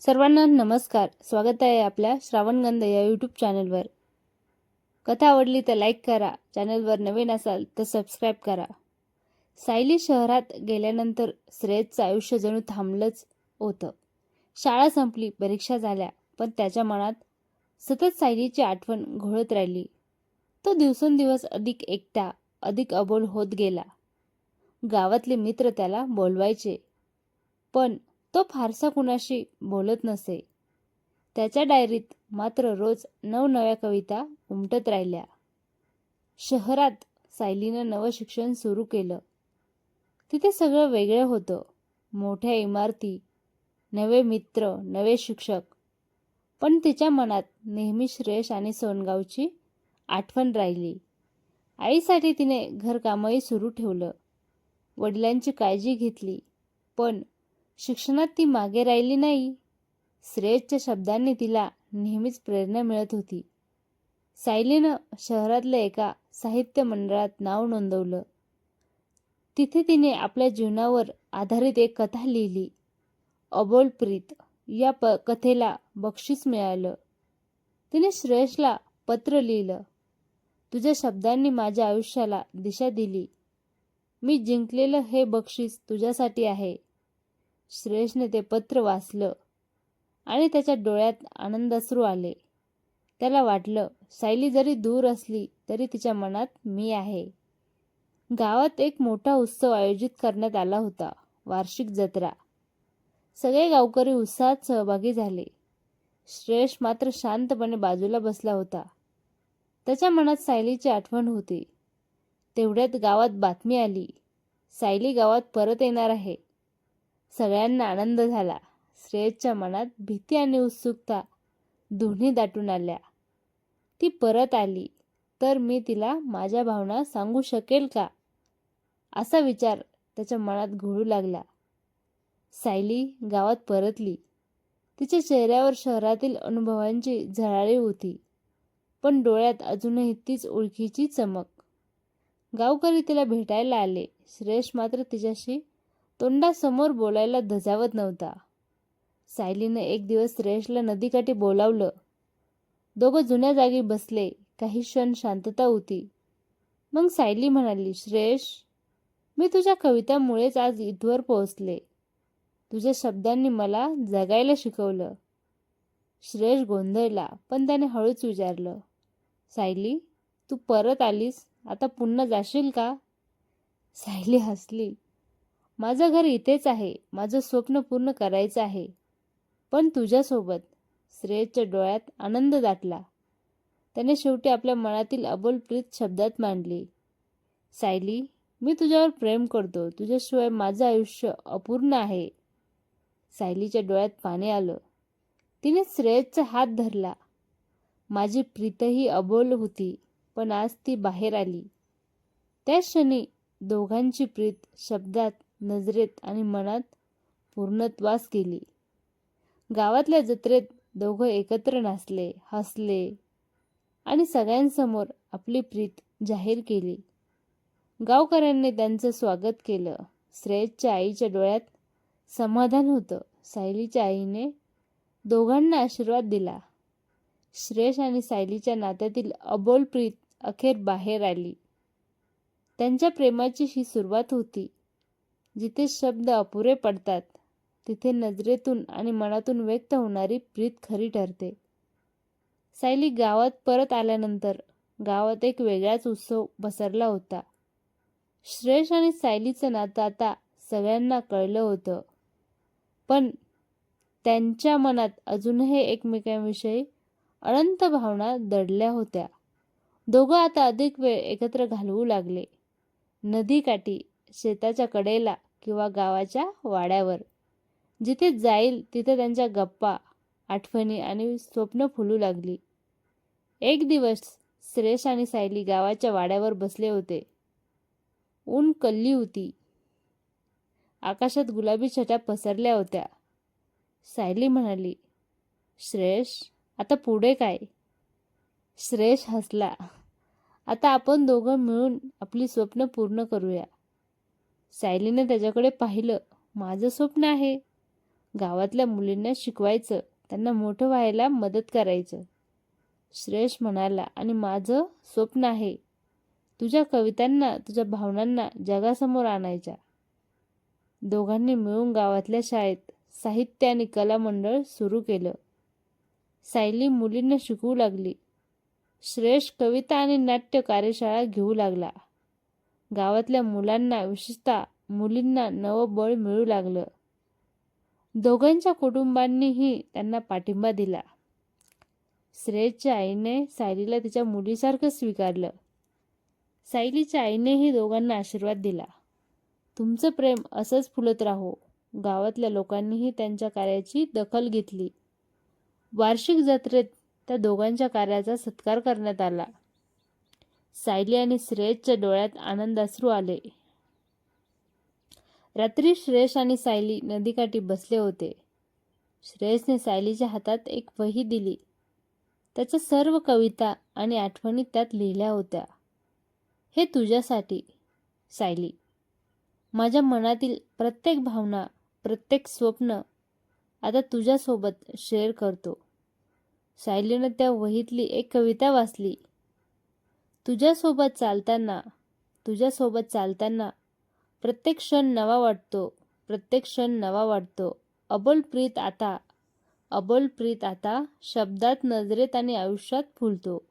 सर्वांना नमस्कार. स्वागत आहे आपल्या श्रावणगंध या यूट्यूब चॅनलवर कथा आवडली तर लाईक करा. चॅनलवर नवीन असाल तर सबस्क्राईब करा. सायली शहरात गेल्यानंतर श्रेयसचं आयुष्य जणू थांबलंच होतं. शाळा संपली परीक्षा झाल्या पण त्याच्या मनात सतत सायलीची आठवण घोळत राहिली. तो दिवसेंदिवस अधिक एकटा अधिक अबोल होत गेला. गावातले मित्र त्याला बोलवायचे. पण तो फारसा कुणाशी बोलत नसे. त्याच्या डायरीत मात्र रोज नवनव्या कविता उमटत राहिल्या. शहरात सायलीनं नवं शिक्षण सुरू केलं. तिथे सगळं वेगळं होतं. मोठ्या इमारती नवे मित्र नवे शिक्षक. पण तिच्या मनात नेहमी श्रेयश आणि सोनगावची आठवण राहिली. आईसाठी तिने घरकामही सुरू ठेवलं. वडिलांची काळजी घेतली. पण शिक्षणात ती मागे राहिली नाही. श्रेयसच्या शब्दांनी तिला नेहमीच प्रेरणा मिळत होती. सायलीनं शहरातल्या एका साहित्य मंडळात नाव नोंदवलं. तिथे तिने आपल्या जीवनावर आधारित एक कथा लिहिली. अबोलप्रीत या प कथेला बक्षीस मिळालं. तिने श्रेयसला पत्र लिहिलं. तुझ्या शब्दांनी माझ्या आयुष्याला दिशा दिली. मी जिंकलेलं हे बक्षीस तुझ्यासाठी आहे. श्रेयसने ते पत्र वाचलं आणि त्याच्या डोळ्यात आनंदाश्रू आले. त्याला वाटलं सायली जरी दूर असली तरी तिच्या मनात मी आहे. गावात एक मोठा उत्सव आयोजित करण्यात आला होता वार्षिक जत्रा. सगळे गावकरी उत्साहात सहभागी झाले. श्रेयस मात्र शांतपणे बाजूला बसला होता. त्याच्या मनात सायलीची आठवण होती. तेवढ्यात गावात बातमी आली. सायली गावात परत येणार आहे. सगळ्यांना आनंद झाला. श्रेयसच्या मनात भीती आणि उत्सुकता दोन्ही दाटून आल्या. ती परत आली. तर मी तिला माझ्या भावना सांगू शकेल का? असा विचार त्याच्या मनात घोळू लागला. सायली गावात परतली. तिच्या चेहऱ्यावर शहरातील अनुभवांची झळाळी होती. पण डोळ्यात अजूनही तीच ओळखीची चमक. गावकरी तिला भेटायला आले. श्रेयस मात्र तिच्याशी तोंडासमोर बोलायला धजावत नव्हता. सायलीनं एक दिवस श्रेयसला नदीकाठी बोलावलं. दोघं जुन्या जागी बसले काही क्षण शांतता होती. मग सायली म्हणाली श्रेयस मी तुझ्या कवितामुळेच आज इथवर पोहोचले. तुझ्या शब्दांनी मला जगायला शिकवलं. श्रेयस गोंधळला पण त्याने हळूच विचारलं सायली तू परत आलीस? आता पुन्हा जाशील का? सायली हसली. माझं घर इथेच आहे. माझं स्वप्न पूर्ण करायचं आहे. पण तुझ्यासोबत श्रेयसच्या डोळ्यात आनंद दाटला. त्याने शेवटी आपल्या मनातील अबोल प्रीत शब्दात मांडली. सायली मी तुझ्यावर प्रेम करतो. तुझ्याशिवाय माझं आयुष्य अपूर्ण आहे. सायलीच्या डोळ्यात पाणी आलं. तिने श्रेयसचा हात धरला. माझी प्रीतही अबोल होती पण आज ती बाहेर आली. त्या क्षणी दोघांची प्रीत शब्दात नजरेत आणि मनात पूर्णत्वास केली. गावातल्या जत्रेत दोघं एकत्र नाचले हसले आणि सगळ्यांसमोर आपली प्रीत जाहीर केली. गावकऱ्यांनी त्यांचं स्वागत केलं. श्रेयसच्या आईच्या डोळ्यात समाधान होतं. सायलीच्या आईने दोघांना आशीर्वाद दिला. श्रेयस आणि सायलीच्या नात्यातील अबोल प्रीत अखेर बाहेर आली. त्यांच्या प्रेमाची ही सुरुवात होती. जिथे शब्द अपुरे पडतात तिथे नजरेतून आणि मनातून व्यक्त होणारी प्रीत खरी ठरते. सायली गावात परत आल्यानंतर गावात एक वेगळाच उत्सव पसरला होता. श्रेष आणि सायलीचं नातं आता सगळ्यांना कळलं होतं. पण त्यांच्या मनात अजूनही एकमेकांविषयी अनंत भावना दडल्या होत्या. दोघं आता अधिक वेळ एकत्र घालवू लागले. नदीकाठी शेताच्या कडेला किंवा गावाच्या वाड्यावर. जिथे जाईल तिथे त्यांच्या गप्पा आठवणी आणि स्वप्न फुलू लागली. एक दिवस श्रेष आणि सायली गावाच्या वाड्यावर बसले होते. ऊन कल्ली होती. आकाशात गुलाबी छटा पसरल्या होत्या. सायली म्हणाली श्रेयश आता पुढे काय? श्रेयश हसला आता आपण दोघं मिळून आपली स्वप्न पूर्ण करूया. सायलीने त्याच्याकडे पाहिलं माझं स्वप्न आहे. गावातल्या मुलींना शिकवायचं त्यांना मोठं व्हायला मदत करायचं. श्रेयश म्हणाला आणि माझं स्वप्न आहे. तुझ्या कवितांना तुझ्या भावनांना जगासमोर आणायच्या. दोघांनी मिळून गावातल्या शाळेत साहित्य आणि कला मंडळ सुरू केलं. सायली मुलींना शिकवू लागली. श्रेयश कविता आणि नाट्य कार्यशाळा घेऊ लागला. गावातल्या मुलांना विशेषतः मुलींना नवं बळ मिळू लागलं. दोघांच्या कुटुंबांनीही त्यांना पाठिंबा दिला. श्रेयसच्या आईने सायलीला तिच्या मुलीसारखं स्वीकारलं. सायलीच्या आईनेही दोघांना आशीर्वाद दिला. तुमचं प्रेम असंच फुलत राहो. गावातल्या लोकांनीही त्यांच्या कार्याची दखल घेतली. वार्षिक जत्रेत त्या दोघांच्या कार्याचा सत्कार करण्यात आला. सायली आणि श्रेयसच्या डोळ्यात आनंदाश्रू आले. रात्री श्रेयस आणि सायली नदीकाठी बसले होते. श्रेयसने सायलीच्या हातात एक वही दिली. त्याच्या सर्व कविता आणि आठवणी त्यात लिहिल्या होत्या. हे तुझ्यासाठी सायली. माझ्या मनातील प्रत्येक भावना प्रत्येक स्वप्न आता तुझ्यासोबत शेअर करतो. सायलीनं त्या वहीतली एक कविता वाचली. तुझ्यासोबत चालताना तुझ्यासोबत चालताना प्रत्येक क्षण नवा वाटतो प्रत्येक क्षण नवा वाटतो. अबोल प्रीत आता अबोल प्रीत आता शब्दात नजरेत आणि आयुष्यात फुलतो.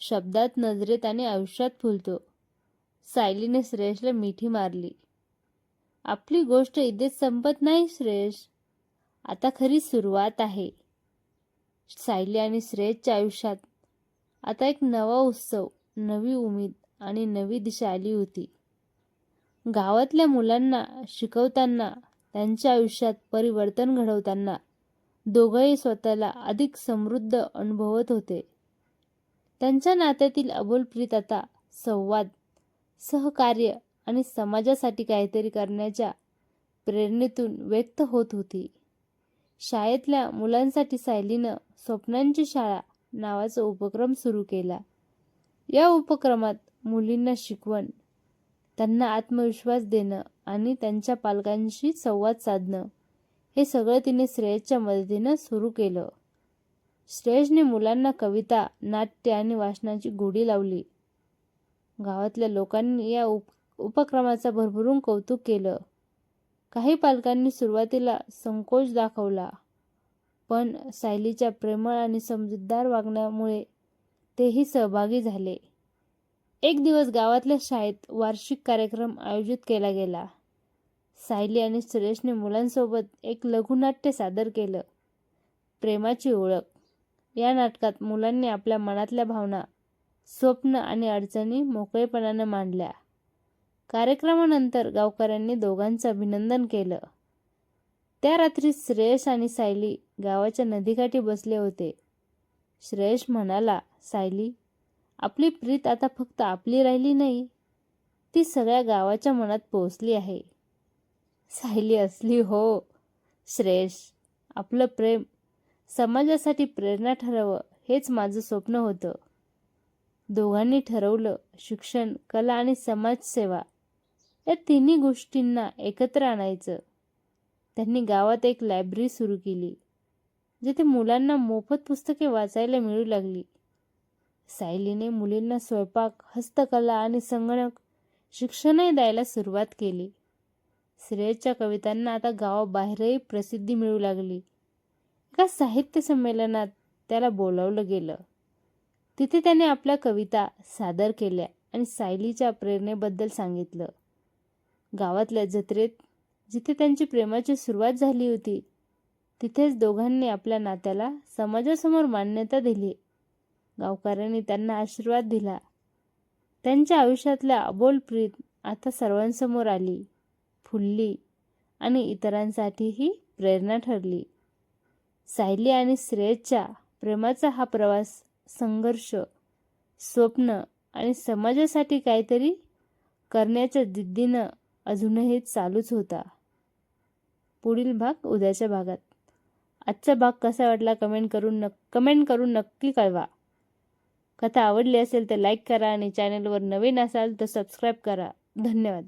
शब्दात नजरेत आणि आयुष्यात फुलतो. सायलीने श्रेयसला मिठी मारली. आपली गोष्ट इथेच संपत नाही श्रेयस. आता खरी सुरुवात आहे. सायली आणि श्रेयसच्या आयुष्यात आता एक नवा उत्सव नवी उमेद आणि नवी दिशा आली होती. गावातल्या मुलांना शिकवताना त्यांच्या आयुष्यात परिवर्तन घडवताना दोघंही स्वतःला अधिक समृद्ध अनुभवत होते. त्यांच्या नात्यातील अबोलप्रीत आता संवाद सहकार्य आणि समाजासाठी काहीतरी करण्याच्या प्रेरणेतून व्यक्त होत होती. शाळेतल्या मुलांसाठी सायलीनं स्वप्नांची शाळा नावाचा उपक्रम सुरू केला. या उपक्रमात मुलींना शिकवण त्यांना आत्मविश्वास देणं आणि त्यांच्या पालकांशी संवाद साधणं हे सगळं तिने श्रेयसच्या मदतीनं सुरू केलं. श्रेयसने मुलांना कविता नाट्य आणि वाचनाची गोडी लावली. गावातल्या लोकांनी या उप उपक्रमाचं भरभरून कौतुक केलं. काही पालकांनी सुरुवातीला संकोच दाखवला. पण सायलीच्या प्रेमळ आणि समजूतदार वागण्यामुळे तेही सहभागी झाले. एक दिवस गावातल्या शाळेत वार्षिक कार्यक्रम आयोजित केला गेला. सायली आणि सुरेशने मुलांसोबत एक लघुनाट्य सादर केलं. प्रेमाची ओळख. या नाटकात मुलांनी आपल्या मनातल्या भावना स्वप्न आणि अडचणी मोकळेपणानं मांडल्या. कार्यक्रमानंतर गावकऱ्यांनी दोघांचं अभिनंदन केलं. त्या रात्री श्रेयस आणि सायली गावाच्या नदीकाठी बसले होते. श्रेयस म्हणाला सायली आपली प्रीत आता फक्त आपली राहिली नाही ती सगळ्या गावाच्या मनात पोहोचली आहे. सायली असली हो श्रेयस. आपलं प्रेम समाजासाठी प्रेरणा ठरावं हेच माझं स्वप्न होतं. दोघांनी ठरवलं शिक्षण कला आणि समाजसेवा. या तिन्ही गोष्टींना एकत्र आणायचं. त्यांनी गावात एक लायब्ररी सुरू केली जिथे मुलांना मोफत पुस्तके वाचायला मिळू लागली. सायलीने मुलींना स्वयंपाक हस्तकला आणि संगणक शिक्षणही द्यायला सुरुवात केली. श्रेयच्या कवितांना आता गावाबाहेरही प्रसिद्धी मिळू लागली. एका साहित्य संमेलनात त्याला बोलावलं गेलं. तिथे त्याने आपल्या कविता सादर केल्या आणि सायलीच्या प्रेरणेबद्दल सांगितलं. गावातल्या जत्रेत जिथे त्यांची प्रेमाची सुरुवात झाली होती तिथेच दोघांनी आपल्या नात्याला समाजासमोर मान्यता दिली. गावकऱ्यांनी त्यांना आशीर्वाद दिला. त्यांच्या आयुष्यातल्या अबोल प्रीत आता सर्वांसमोर आली फुलली आणि इतरांसाठीही प्रेरणा ठरली. सायली आणि श्रेयच्या प्रेमाचा हा प्रवास संघर्ष स्वप्न आणि समाजासाठी काहीतरी करण्याच्या जिद्दीनं अजूनही चालूच होता. पुढील भाग उद्याच्या भागात. आजचा भाग कसा वाटला कमेंट करून न कमेंट करून नक्की कळवा. कथा आवडली असेल तर लाईक करा आणि चॅनलवर नवीन असाल तर सबस्क्राईब करा. धन्यवाद.